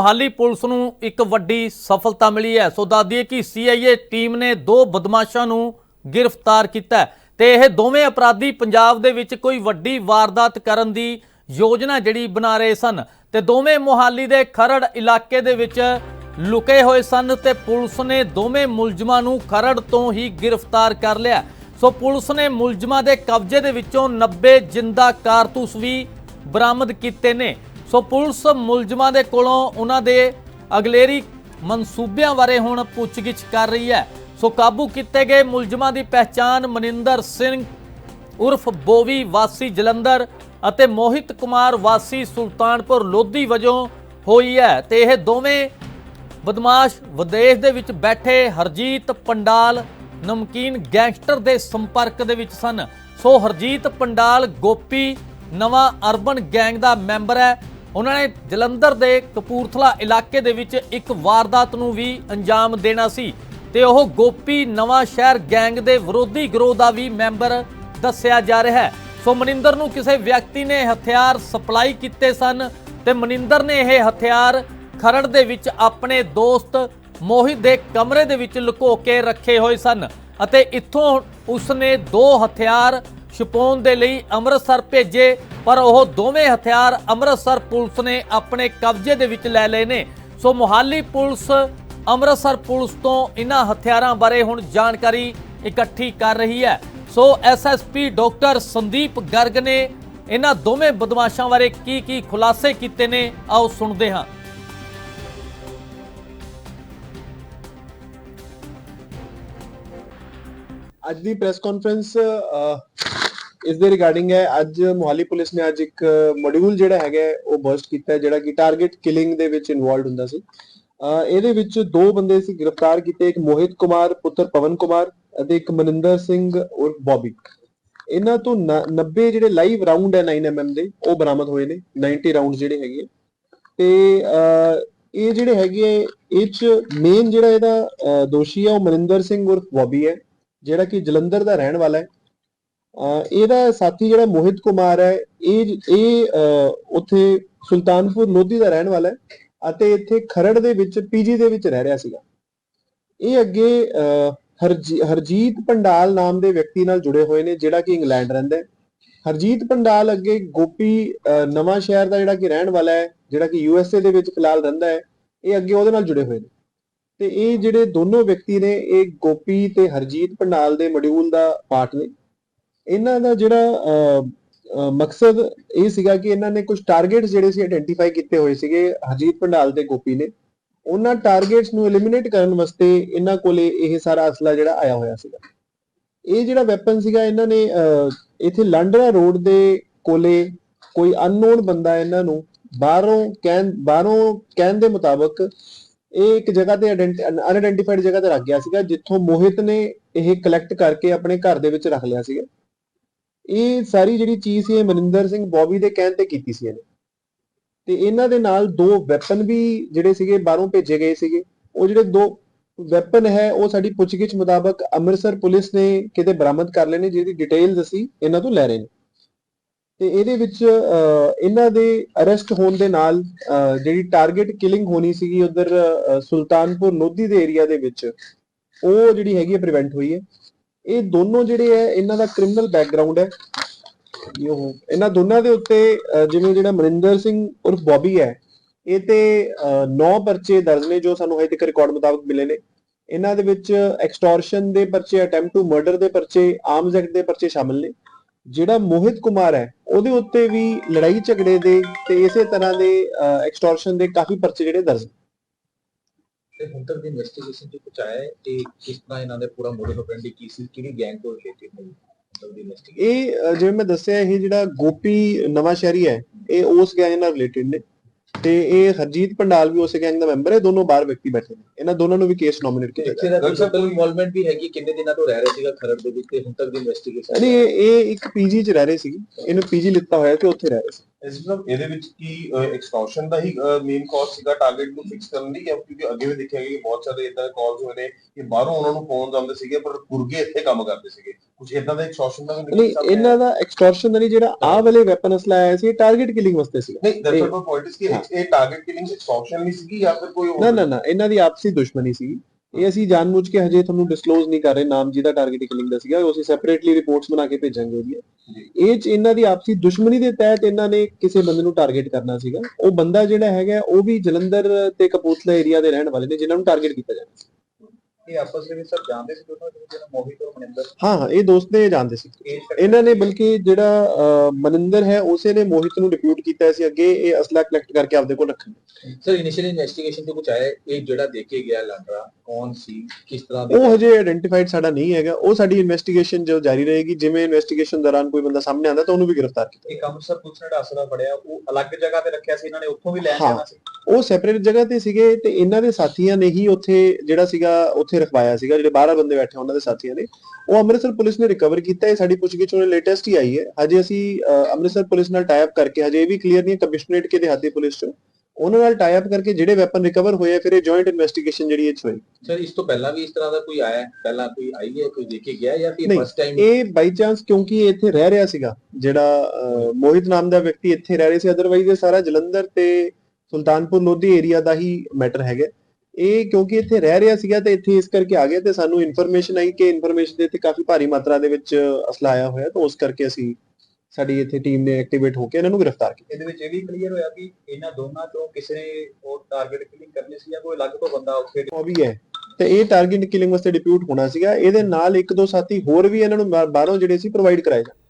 Mohali police ਨੂੰ ਇੱਕ ਵੱਡੀ ਸਫਲਤਾ ਮਿਲੀ ਹੈ। ਸੋ ਦੱਸਦੀਏ ਕਿ ਸੀਆਈਏ ਟੀਮ ਨੇ ਦੋ ਬਦਮਾਸ਼ਾਂ ਨੂੰ ਗ੍ਰਿਫਤਾਰ ਕੀਤਾ ਹੈ ਤੇ ਇਹ ਦੋਵੇਂ ਅਪਰਾਧੀ ਪੰਜਾਬ ਦੇ ਵਿੱਚ ਕੋਈ ਵੱਡੀ ਵਾਰਦਾਤ ਕਰਨ ਦੀ ਯੋਜਨਾ ਜਿਹੜੀ ਬਣਾ ਰਹੇ ਸਨ ਤੇ ਦੋਵੇਂ ਮੋਹਾਲੀ ਦੇ ਖਰੜ ਇਲਾਕੇ ਦੇ ਵਿੱਚ ਲੁਕੇ ਹੋਏ ਸਨ ਤੇ ਪੁਲਿਸ ਨੇ ਦੋਵੇਂ ਮੁਲਜ਼ਮਾਂ ਨੂੰ ਖਰੜ ਤੋਂ ਹੀ ਗ੍ਰਿਫਤਾਰ ਕਰ ਲਿਆ ਸੋ ਪੁਲਿਸ ਨੇ ਮੁਲਜ਼ਮਾਂ ਦੇ ਕਬਜ਼ੇ ਦੇ ਵਿੱਚੋਂ 90 ਜਿੰਦਾ ਕਾਰਤੂਸ ਵੀ ਬਰਾਮਦ ਕੀਤੇ ਨੇ। ਸੋ ਪੁਲਿਸ ਮੁਲਜ਼ਮਾਂ ਦੇ ਕੋਲੋਂ ਉਹਨਾਂ ਦੇ ਅਗਲੇਰੀ ਮਨਸੂਬਿਆਂ ਬਾਰੇ ਹੁਣ ਪੁੱਛਗਿੱਛ ਕਰ ਰਹੀ ਹੈ। ਸੋ ਕਾਬੂ ਕੀਤੇ ਗਏ ਮੁਲਜ਼ਮਾਂ ਦੀ ਪਹਿਚਾਣ ਮਨਿੰਦਰ ਸਿੰਘ, ਉਰਫ ਬੋਵੀ ਵਾਸੀ ਜਲੰਧਰ ਅਤੇ ਮੋਹਿਤ ਕੁਮਾਰ ਵਾਸੀ ਸੁਲਤਾਨਪੁਰ ਲੋਧੀ ਵਜੋਂ ਹੋਈ ਹੈ ਤੇ ਇਹ ਦੋਵੇਂ ਬਦਮਾਸ਼ ਵਿਦੇਸ਼ ਦੇ ਵਿੱਚ ਬੈਠੇ ਹਰਜੀਤ ਪੰਡਾਲ ਨਮਕੀਨ ਗੈਂਗਸਟਰ ਦੇ ਸੰਪਰਕ ਦੇ ਵਿੱਚ ਸਨ। ਸੋ ਹਰਜੀਤ ਪੰਡਾਲ ਗੋਪੀ, ਨਵਾਂ ਅਰਬਨ ਗੈਂਗ ਦਾ ਮੈਂਬਰ ਹੈ। ਉਹਨਾਂ ਨੇ ਜਲੰਧਰ ਦੇ ਕਪੂਰਥਲਾ ਇਲਾਕੇ ਦੇ ਵਿੱਚ ਇੱਕ ਵਾਰਦਾਤ ਨੂੰ ਵੀ ਅੰਜਾਮ ਦੇਣਾ ਸੀ ਤੇ ਉਹ ਗੋਪੀ ਨਵਾਂ ਸ਼ਹਿਰ ਗੈਂਗ ਦੇ ਵਿਰੋਧੀ ਗਰੋਹ ਦਾ ਵੀ ਮੈਂਬਰ ਦੱਸਿਆ ਜਾ ਰਿਹਾ ਹੈ। ਸੋ ਮਨਿੰਦਰ ਨੂੰ ਕਿਸੇ ਵਿਅਕਤੀ ਨੇ ਹਥਿਆਰ ਸਪਲਾਈ ਕੀਤੇ ਸਨ ਤੇ ਮਨਿੰਦਰ ਨੇ ਇਹ ਹਥਿਆਰ ਖਰੜ ਦੇ ਵਿੱਚ ਆਪਣੇ ਦੋਸਤ ਮੋਹਿਤ ਦੇ ਕਮਰੇ ਦੇ ਵਿੱਚ ਲੁਕੋ ਕੇ ਰੱਖੇ ਹੋਏ ਸਨ ਅਤੇ ਇੱਥੋਂ ਉਸਨੇ ਦੋ ਹਥਿਆਰ ਛੁਪਾਉਣ ਦੇ ਲਈ ਅੰਮ੍ਰਿਤਸਰ ਭੇਜੇ, ਪਰ ਉਹ ਦੋਵੇਂ ਹਥਿਆਰ ਅੰਮ੍ਰਿਤਸਰ ਪੁਲਿਸ ਨੇ ਆਪਣੇ ਕਬਜ਼ੇ ਦੇ ਵਿੱਚ ਲੈ ਲਏ ਨੇ। So Mohali police, Amritsar police ਤੋਂ ਇਹਨਾਂ ਹਥਿਆਰਾਂ ਬਾਰੇ ਹੁਣ ਜਾਣਕਾਰੀ ਇਕੱਠੀ ਕਰ ਰਹੀ ਹੈ। So SSP doctor Sandeep Garg ਨੇ ਇਹਨਾਂ ਦੋਵੇਂ ਬਦਮਾਸ਼ਾਂ ਬਾਰੇ ਕੀ ਕੀ ਖੁਲਾਸੇ ਕੀਤੇ ਨੇ, ਆਓ ਸੁਣਦੇ ਹਾਂ। ਅੱਜ ਦੀ ਪ੍ਰੈਸ ਕਾਨਫਰੰਸ ਇਸ ਦੇ ਰਿਗਾਰਡਿੰਗ ਹੈ ਅੱਜ ਮੋਹਾਲੀ ਪੁਲਿਸ ਨੇ ਅੱਜ ਇੱਕ ਮੋਡਿਊਲ ਜਿਹੜਾ ਹੈਗਾ ਉਹ ਬਰਸਟ ਕੀਤਾ ਜਿਹੜਾ ਕਿ ਟਾਰਗੇਟ ਕਿਲਿੰਗ ਦੇ ਵਿੱਚ ਇਨਵੋਲਡ ਹੁੰਦਾ ਸੀ। ਇਹਦੇ ਵਿੱਚ ਦੋ ਬੰਦੇ ਸੀ ਗ੍ਰਿਫਤਾਰ ਕੀਤੇ ਇੱਕ ਮੋਹਿਤ ਕੁਮਾਰ ਪੁੱਤਰ ਪਵਨ ਕੁਮਾਰ ਅਤੇ ਇੱਕ ਮਨਿੰਦਰ ਸਿੰਘ ਔਰ ਬੌਬੀ। ਇਹਨਾਂ ਤੋਂ ਨ- 90 ਜਿਹੜੇ ਲਾਈਵ ਰਾਉਂਡ ਹੈ 9mm ਦੇ ਉਹ ਬਰਾਮਦ ਹੋਏ ਨੇ 90 ਰਾਉਂਡ ਜਿਹੜੇ ਹੈਗੇ ਆ। ਤੇ ਇਹ ਜਿਹੜੇ ਹੈਗੇ ਆ, ਇਹ ਚ ਮੇਨ ਜਿਹੜਾ ਇਹਦਾ ਦੋਸ਼ੀ ਹੈ ਉਹ ਮਨਿੰਦਰ ਸਿੰਘ ਉਰਫ ਬੌਬੀ ਹੈ ਜਿਹੜਾ ਕਿ ਜਲੰਧਰ ਦਾ ਰਹਿਣ ਵਾਲਾ ਹੈ। ਇਹਦਾ ਸਾਥੀ ਜਿਹੜਾ ਮੋਹਿਤ ਕੁਮਾਰ ਹੈ ਇਹ ਇਹ ਉੱਥੇ ਸੁਲਤਾਨਪੁਰ ਲੋਧੀ ਦਾ ਰਹਿਣ ਵਾਲਾ ਹੈ ਅਤੇ ਇੱਥੇ ਖਰੜ ਦੇ ਵਿੱਚ ਪੀਜੀ ਦੇ ਵਿੱਚ ਰਹਿ ਰਿਹਾ ਸੀਗਾ। ਇਹ ਅੱਗੇ ਅਹ, ਹਰਜੀ- ਹਰਜੀਤ ਪੰਡਾਲ ਨਾਮ ਦੇ ਵਿਅਕਤੀ ਨਾਲ ਜੁੜੇ ਹੋਏ ਨੇ ਜਿਹੜਾ ਕਿ ਇੰਗਲੈਂਡ ਰਹਿੰਦਾ ਹੈ। ਹਰਜੀਤ ਪੰਡਾਲ ਅੱਗੇ ਗੋਪੀ ਅਹ, ਨਵਾਂ ਸ਼ਹਿਰ ਦਾ ਜਿਹੜਾ ਕਿ ਰਹਿਣ ਵਾਲਾ ਹੈ ਜਿਹੜਾ ਕਿ ਯੂ ਐੱਸ ਏ ਦੇ ਵਿੱਚ ਫਿਲਹਾਲ ਰਹਿੰਦਾ ਹੈ ਇਹ ਅੱਗੇ ਉਹਦੇ ਨਾਲ ਜੁੜੇ ਹੋਏ ਨੇ। ਤੇ ਇਹ ਜਿਹੜੇ ਦੋਨੋਂ ਵਿਅਕਤੀ ਨੇ ਇਹ ਗੋਪੀ ਤੇ ਹਰਜੀਤ ਪੰਡਾਲ ਦੇ ਮੋਡਿਊਲ ਦਾ ਪਾਰਟ ਨੇ। ਇਹਨਾਂ ਦਾ ਜਿਹੜਾ ਅਹ, ਮਕਸਦ ਇਹ ਸੀਗਾ ਕਿ ਇਹਨਾਂ ਨੇ ਕੁਝ ਟਾਰਗੇਟਸ ਜਿਹੜੇ ਸੀ ਆਇਡੈਂਟੀਫਾਈ ਕੀਤੇ ਹੋਏ ਸੀਗੇ ਹਰਜੀਤ ਪੰਡਾਲ ਤੇ ਗੋਪੀ ਨੇ। ਉਹਨਾਂ ਟਾਰਗੇਟਸ ਨੂੰ ਐਲੀਮੀਨੇਟ ਕਰਨ ਵਾਸਤੇ ਇਹਨਾਂ ਕੋਲੇ ਇਹ ਸਾਰਾ ਅਸਲਾ ਜਿਹੜਾ ਆਇਆ ਹੋਇਆ ਸੀਗਾ। ਇਹ ਜਿਹੜਾ ਵੈਪਨ ਸੀਗਾ ਇਹਨਾਂ ਨੇ ਅਹ, ਇੱਥੇ ਲਾਂਡਰਾ ਰੋਡ ਦੇ ਕੋਲੇ ਕੋਈ ਅਨਨੋਨ ਬੰਦਾ ਇਹਨਾਂ ਨੂੰ ਬਾਹਰੋਂ ਕਹਿਣ ਬਾਹਰੋਂ ਕਹਿਣ ਦੇ ਮੁਤਾਬਕ ਇਹ ਇੱਕ ਜਗ੍ਹਾ ਤੇ ਅਨਆਇਡੈਂਟੀਫਾਈਡ ਜਗ੍ਹਾ ਤੇ ਰੱਖ ਗਿਆ ਸੀਗਾ ਜਿੱਥੋਂ ਮੋਹਿਤ ਨੇ ਇਹ ਕਲੈਕਟ ਕਰਕੇ ਆਪਣੇ ਘਰ ਦੇ ਵਿੱਚ ਰੱਖ ਲਿਆ ਸੀਗਾ। ਇਹ ਸਾਰੀ ਜਿਹੜੀ ਚੀਜ਼ ਸੀ ਇਹ ਮਨਿੰਦਰ ਸਿੰਘ ਬੋਬੀ ਦੇ ਕਹਿਣ ਤੇ ਕੀਤੀ ਸੀ ਇਹਨੇ। ਤੇ ਇਹਨਾਂ ਦੇ ਨਾਲ ਦੋ ਵੈਪਨ ਵੀ ਜਿਹੜੇ ਸੀਗੇ, ਬਾਹਰੋਂ ਭੇਜੇ ਗਏ ਸੀਗੇ। ਉਹ ਜਿਹੜੇ ਦੋ ਵੈਪਨ ਹੈ, ਉਹ ਸਾਡੀ ਪੁੱਛਗਿੱਛ ਮੁਤਾਬਕ ਅੰਮ੍ਰਿਤਸਰ ਪੁਲਿਸ ਨੇ ਕਿਤੇ ਬਰਾਮਦ ਕਰ ਲੈਣੇ, ਜਿਹਦੀ ਡਿਟੇਲਸ ਅਸੀਂ ਇਹਨਾਂ ਤੋਂ ਲੈ ਰਹੇ ਨੇ। ਤੇ ਇਹਦੇ ਵਿੱਚ ਇਹਨਾਂ ਦੇ ਅਰੈਸਟ ਹੋਣ ਦੇ ਨਾਲ ਜਿਹੜੀ ਟਾਰਗੇਟ ਕਿਲਿੰਗ ਹੋਣੀ ਸੀਗੀ ਉਧਰ ਸੁਲਤਾਨਪੁਰ ਲੋਧੀ ਦੇ ਏਰੀਆ ਦੇ ਵਿੱਚ, ਉਹ ਜਿਹੜੀ ਹੈਗੀ ਹੈ ਪ੍ਰੀਵੈਂਟ ਹੋਈ ਹੈ। ਇਹ ਦੋਨੋਂ ਜਿਹੜੇ ਹੈ, ਇਹਨਾਂ ਦਾ ਕ੍ਰਿਮੀਨਲ ਬੈਕਗ੍ਰਾਉਂਡ ਹੈ। ਇਹ ਇਹਨਾਂ ਦੋਨਾਂ ਦੇ ਉੱਤੇ ਜਿਵੇਂ ਜਿਹੜਾ ਮਨਿੰਦਰ ਸਿੰਘ ਉਰਫ ਬੌਬੀ ਹੈ, ਇਹ ਤੇ 9 ਪਰਚੇ ਦਰਜ ਨੇ ਜੋ ਸਾਨੂੰ ਹਜੇ ਤੱਕ ਰਿਕਾਰਡ ਮੁਤਾਬਕ ਮਿਲੇ ਨੇ। ਇਹਨਾਂ ਦੇ ਵਿੱਚ ਐਕਸਟੋਰਸ਼ਨ ਦੇ ਪਰਚੇ ਅਟੈਂਪਟ ਟੂ ਮਰਡਰ ਦੇ ਪਰਚੇ ਆਰਮਸ ਐਕਟ ਦੇ ਪਰਚੇ ਸ਼ਾਮਿਲ ਨੇ। ਜਿਹੜਾ ਮੋਹਿਤ ਕੁਮਾਰ ਹੈ, ਉਹਦੇ ਉੱਤੇ ਵੀ ਲੜਾਈ ਝਗੜੇ ਦੇ ਤੇ ਇਸੇ ਤਰ੍ਹਾਂ ਦੇ ਐਕਸਟੋਰਸ਼ਨ ਦੇ ਕਾਫੀ ਪਰਚੇ ਜਿਹੜੇ ਦਰਜ ਨੇ। ਤੇ ਹੁਣ ਤੱਕ ਦੀ ਇਨਵੈਸਟੀਗੇਸ਼ਨ ਚ ਕੁਝ ਆਇਆ ਹੈ ਕਿ ਕਿਸ ਤਰ੍ਹਾਂ ਇਹਨਾਂ ਦੇ ਪੂਰਾ ਮੋਡਲ ਆਪਰੈਂਡੀ ਕੀ ਸੀ ਕਿਹੜੀ ਗੈਂਗ ਤੋਂ ਰਿਲੇਟਡ ਦੀ ਇਨਵੈਸਟੀਗੇਸ਼ਨ ਇਹ ਜਿਵੇਂ ਮੈਂ ਦੱਸਿਆ ਇਹ ਜਿਹੜਾ ਗੋਪੀ ਨਵਾਂ ਸ਼ਹਿਰੀ ਹੈ ਇਹ ਉਸ ਗੈਂਗ ਨਾਲ ਰਿਲੇਟਡ ਨੇ ਤੇ ਇਹ ਹਰਜੀਤ ਪੰਡਾਲ ਵੀ ਉਸੇ ਗੈਂਗ ਦਾ ਮੈਂਬਰ ਹੈ ਦੋਨੋਂ ਬਾਹਰ ਵਿਅਕਤੀ ਬੈਠੇ ਨੇ। ਇਹਨਾਂ ਦੋਨਾਂ ਨੂੰ ਵੀ ਕੇਸ ਨੋਮੀਨੇਟ ਕੀਤਾ ਗਿਆ ਦਾ ਕੋਈ ਇਨਵੋਲਵਮੈਂਟ ਵੀ ਹੈਗੀ ਕਿੰਨੇ ਦਿਨਾਂ ਤੋਂ ਰਹਿ ਰਿਹਾ ਸੀਗਾ ਖਰੜ ਦੇ ਵਿੱਚ ਤੇ ਹੁਣ ਤੱਕ ਦੀ ਇਨਵੈਸਟੀਗੇਸ਼ਨ ਯਾਨੀ ਇਹ ਇਹ ਇੱਕ ਪੀਜੀ ਚ ਰਹਿ ਰਹੇ ਸੀ ਇਹਨੂੰ ਪੀਜੀ ਲਿੱਤਾ ਹੋਇਆ ਤੇ ਉੱਥੇ ਰਹਿ ਰਹੇ ਸੀ। ਇਸ ਮਤਲਬ ਇਹਦੇ ਵਿੱਚ ਕੀ ਐਕਸਟੋਰਸ਼ਨ ਦਾ ਹੀ ਮੇਨ ਕਾਜ਼ ਸੀਗਾ ਟਾਰਗੇਟ ਨੂੰ ਫਿਕਸ ਕਰਨ ਦੀ ਜਾਂ ਕਿਉਂਕਿ ਅੱਗੇ ਵੀ ਦੇਖਿਆ ਗਿਆ ਕਿ ਬਹੁਤ ਸਾਰੇ ਇਦਾਂ ਦੇ ਕਾਲਸ ਹੋਏ ਨੇ ਕਿ ਬਾਹਰੋਂ ਉਹਨਾਂ ਨੂੰ ਫੋਨ ਆਉਂਦੇ ਸੀਗੇ ਪਰ ਗੁਰਗੇ ਇੱਥੇ ਕੰਮ ਕਰਦੇ ਸੀਗੇ। ਕੁਝ ਇਦਾਂ ਦਾ ਐਕਸਟੋਰਸ਼ਨ ਦਾ ਵੀ ਨਹੀਂ ਇਹਨਾਂ ਦਾ ਐਕਸਟੋਰਸ਼ਨ ਦਾ ਨਹੀਂ ਜਿਹੜਾ ਆਹ ਵਾਲੇ ਵੈਪਨ ਅਸਲਾ ਆਇਆ ਸੀ ਟਾਰਗੇਟ ਕਿਲਿੰਗ ਵਾਸਤੇ ਸੀ ਨਹੀਂ ਦਰਅਸਲ ਪੁਆਇੰਟ ਇਸ ਕਿ। ਇਹ ਟਾਰਗੇਟ ਕਿਲਿੰਗ ਐਕਸਟੋਰਸ਼ਨ ਨਹੀਂ ਸੀਗੀ ਜਾਂ ਫਿਰ ਕੋਈ ਹੋਰ ਨਾ ਨਾ ਨਾ ਇਹਨਾਂ ਦੀ ਆਪਸੀ ਦੁਸ਼ਮਣੀ ਸੀ। ਇਹ ਅਸੀਂ ਜਾਣਬੁੱਝ ਕੇ ਹਜੇ ਤੁਹਾਨੂੰ ਡਿਸਕਲੋਜ਼ ਨਹੀਂ ਕਰ ਰਹੇ ਨਾਮ ਜਿਹਦਾ ਟਾਰਗੇਟ ਕਿਲਿੰਗ ਦਾ ਸੀਗਾ ਉਹ ਅਸੀਂ ਸੈਪਰੇਟਲੀ ਰਿਪੋਰਟਸ ਬਣਾ ਕੇ ਭੇਜਾਂਗੇ ਉਹਦੀ ਇਹ ਚ ਇਹਨਾਂ ਦੀ ਆਪਸੀ ਦੁਸ਼ਮਣੀ ਦੇ ਤਹਿਤ ਇਹਨਾਂ ਨੇ ਕਿਸੇ ਬੰਦੇ ਨੂੰ ਟਾਰਗੇਟ ਕਰਨਾ ਸੀਗਾ। ਉਹ ਬੰਦਾ ਜਿਹੜਾ ਹੈਗਾ ਉਹ ਵੀ ਜਲੰਧਰ ਤੇ ਕਪੂਰਥਲਾ ਏਰੀਆ ਦੇ ਰਹਿਣ ਵਾਲੇ ਨੇ ਜਿਨ੍ਹਾਂ ਨੂੰ ਟਾਰਗੇਟ ਕੀਤਾ ਜਾਣਾ ਸੀ। ਇਹ ਆਪਸ ਦੇ ਵਿੱਚ ਸਭ ਜਾਣਦੇ ਸੀ ਦੋਨੋਂ ਇੱਕ ਦੂਜੇ ਨੂੰ ਮੋਹਿਤ ਔਰ ਮਨਿੰਦਰ? ਹਾਂ ਹਾਂ ਇਹ ਦੋਸਤ ਨੇ ਇਹ ਜਾਣਦੇ ਸੀ। ਇਹ ਇਹਨਾਂ ਨੇ ਬਲਕਿ ਜਿਹੜਾ ਮਨਿੰਦਰ ਹੈ ਉਸੇ ਨੇ ਮੋਹਿਤ ਨੂੰ ਡਿਪਿਊਟ ਕੀਤਾ ਸੀ ਅੱਗੇ ਇਹ ਅਸਲਾ ਕਲੈਕਟ ਕਰਕੇ ਆਪਦੇ ਕੋਲ ਰੱਖਣ। ਸਰ ਇਨੀਸ਼ੀਅਲ ਇਨਵੈਸਟੀਗੇਸ਼ਨ ਤੋਂ ਕੁਝ ਆਇਆ ਇਹ ਜਿਹੜਾ ਦੇ ਕੇ ਗਿਆ ਲਾਂਡਰਾ ਕੌਣ ਸੀ ਕਿਸ ਤਰ੍ਹਾਂ ਉਹ ਹਜੇ ਆਇਡੈਂਟੀਫਾਈਡ ਸਾਡਾ ਨਹੀਂ ਹੈਗਾ। ਉਹ ਸਾਡੀ ਇਨਵੈਸਟੀਗੇਸ਼ਨ ਜੋ ਜਾਰੀ ਰਹੇਗੀ ਜਿਵੇਂ ਇਨਵੈਸਟੀਗੇਸ਼ਨ ਦੌਰਾਨ ਕੋਈ ਬੰਦਾ ਸਾਹਮਣੇ ਆਉਂਦਾ ਤਾਂ ਉਹਨੂੰ ਵੀ ਗ੍ਰਿਫਤਾਰ ਕੀਤਾ ਇੱਕ ਅੰਮ੍ਰਿਤਸਰ ਪੁਲਿਸ ਨੇ ਡਾਸਰਾ ਫੜਿਆ ਉਹ ਅਲੱਗ ਜਗ੍ਹਾ ਤੇ ਰੱਖਿਆ ਸੀ ਇਹਨਾਂ ਨੇ ਉੱਥੋਂ ਵੀ ਹਾਂ। ਜਾਣਾ ਸੀ। ਉਹ ਸੈਪਰੇਟ ਜਗ੍ਹਾ ਤੇ ਸੀਗੇ ਤੇ ਇਹਨਾਂ ਦੇ ਸਾਥੀਆਂ ਨੇ ਹੀ ਉੱਥੇ ਜਿਹੜਾ ਸੀਗਾ ਉੱਥੇ ਰਖਵਾਇਆ ਸੀਗਾ ਜਿਹੜੇ 12 ਬੰਦੇ ਬੈਠੇ ਉਹਨਾਂ ਦੇ ਸਾਥੀਆਂ ਨੇ ਉਹ ਅੰਮ੍ਰਿਤਸਰ ਪੁਲਿਸ ਨੇ ਰਿਕਵਰ ਕੀਤਾ ਇਹ ਸਾਡੀ ਪੁੱਛਗਿੱਛ ਉਹਨੇ ਲੇਟੈਸਟ ਹੀ ਆਈ ਹੈ। ਹਜੇ ਅਸੀਂ ਅੰਮ੍ਰਿਤਸਰ ਪੁਲਿਸ ਨਾਲ ਟਾਈ ਅਪ ਕਰਕੇ ਹਜੇ ਇਹ ਵੀ ਕਲੀਅਰ ਨਹੀਂ ਕਮਿਸ਼ਨਰੇਟ ਕੇ ਦਿਹਾਤੀ ਪੁਲਿਸ ਚੋਂ। ਉਹਨਾਂ ਨਾਲ ਟਾਈ ਅਪ ਕਰਕੇ ਜਿਹੜੇ ਵੈਪਨ ਰਿਕਵਰ ਹੋਏ ਆ, ਫਿਰ ਇਹ ਜੁਆਇੰਟ ਇਨਵੈਸਟੀਗੇਸ਼ਨ ਜਿਹੜੀ ਇਹ 'ਚ ਹੋਈ। ਸਰ ਇਸ ਤੋਂ ਪਹਿਲਾਂ ਵੀ ਇਸ ਤਰ੍ਹਾਂ ਦਾ ਕੋਈ ਆਇਆ ਹੈ? ਪਹਿਲਾਂ ਕੋਈ ਆਈ ਹੈ ਕੋਈ ਦੇ ਕੇ ਗਿਆ ਜਾਂ ਫਿਰ ਫਸਟ ਟਾਈਮ ਇਹ ਬਾਈ ਚਾਂਸ ਕਿਉਂਕਿ ਇਹ ਇੱਥੇ ਰਹਿ ਰਿਹਾ ਸੀਗਾ ਜਿਹੜਾ ਮੋਹਿਤ ਨਾਮ ਦਾ ਵਿਅਕਤੀ ਇੱਥੇ ਰਹਿ ਰਿਹਾ ਸੀ। ਅਦਰਵਾਈਜ਼ ਇਹ ਸਾਰਾ ਜਲੰਧਰ ਤੇ ਸੁਲਤਾਨਪੁਰ ਲੋਧੀ ਏਰੀਆ ਦਾ ਹੀ ਮੈਟਰ ਹੈਗਾ। ਇਹ ਕਿਉਂਕਿ ਇੱਥੇ ਰਹਿ ਰਿਹਾ ਸੀਗਾ ਤੇ ਇੱਥੇ ਇਸ ਕਰਕੇ ਆ ਗਿਆ ਤੇ ਸਾਨੂੰ ਇਨਫੋਰਮੇਸ਼ਨ ਆਈ ਕਿ ਇਨਫੋਰਮੇਸ਼ਨ ਦੇ ਇੱਥੇ ਕਾਫੀ ਭਾਰੀ ਮਾਤਰਾ ਦੇ ਵਿੱਚ ਅਸਲਾ ਆਇਆ ਹੋਇਆ ਤਾਂ ਉਸ ਕਰਕੇ ਅਸੀਂ ਸਾਡੀ ਇੱਥੇ ਟੀਮ ਨੇ ਐਕਟੀਵੇਟ ਹੋ ਕੇ ਇਹਨਾਂ ਨੂੰ ਗ੍ਰਿਫਤਾਰ ਕੀਤਾ। ਇਹਦੇ ਵਿੱਚ ਇਹ ਵੀ ਕਲੀਅਰ ਹੋਇਆ ਕਿ ਇਹਨਾਂ ਦੋਨਾਂ ਚੋਂ ਕਿਸੇ ਨੇ ਉਹ ਟਾਰਗੇਟ ਕਿਲਿੰਗ ਕਰਨੀ ਸੀ ਜਾਂ ਕੋਈ ਅਲੱਗ ਤੋਂ ਬੰਦਾ ਉੱਥੇ ਉਹ ਵੀ ਹੈ। ਤੇ ਇਹ ਟਾਰਗੇਟ ਕਿਲਿੰਗ ਵਾਸਤੇ ਡਿਪਿਊਟ ਹੋਣਾ ਸੀਗਾ ਇਹਦੇ ਨਾਲ ਇੱਕ ਦੋ ਸਾਥੀ ਹੋਰ ਵੀ ਇਹਨਾਂ ਨੂੰ ਬਾਹਰੋਂ ਜਿਹੜੇ ਸੀ ਪ੍ਰੋਵਾਈਡ ਕਰਾਏ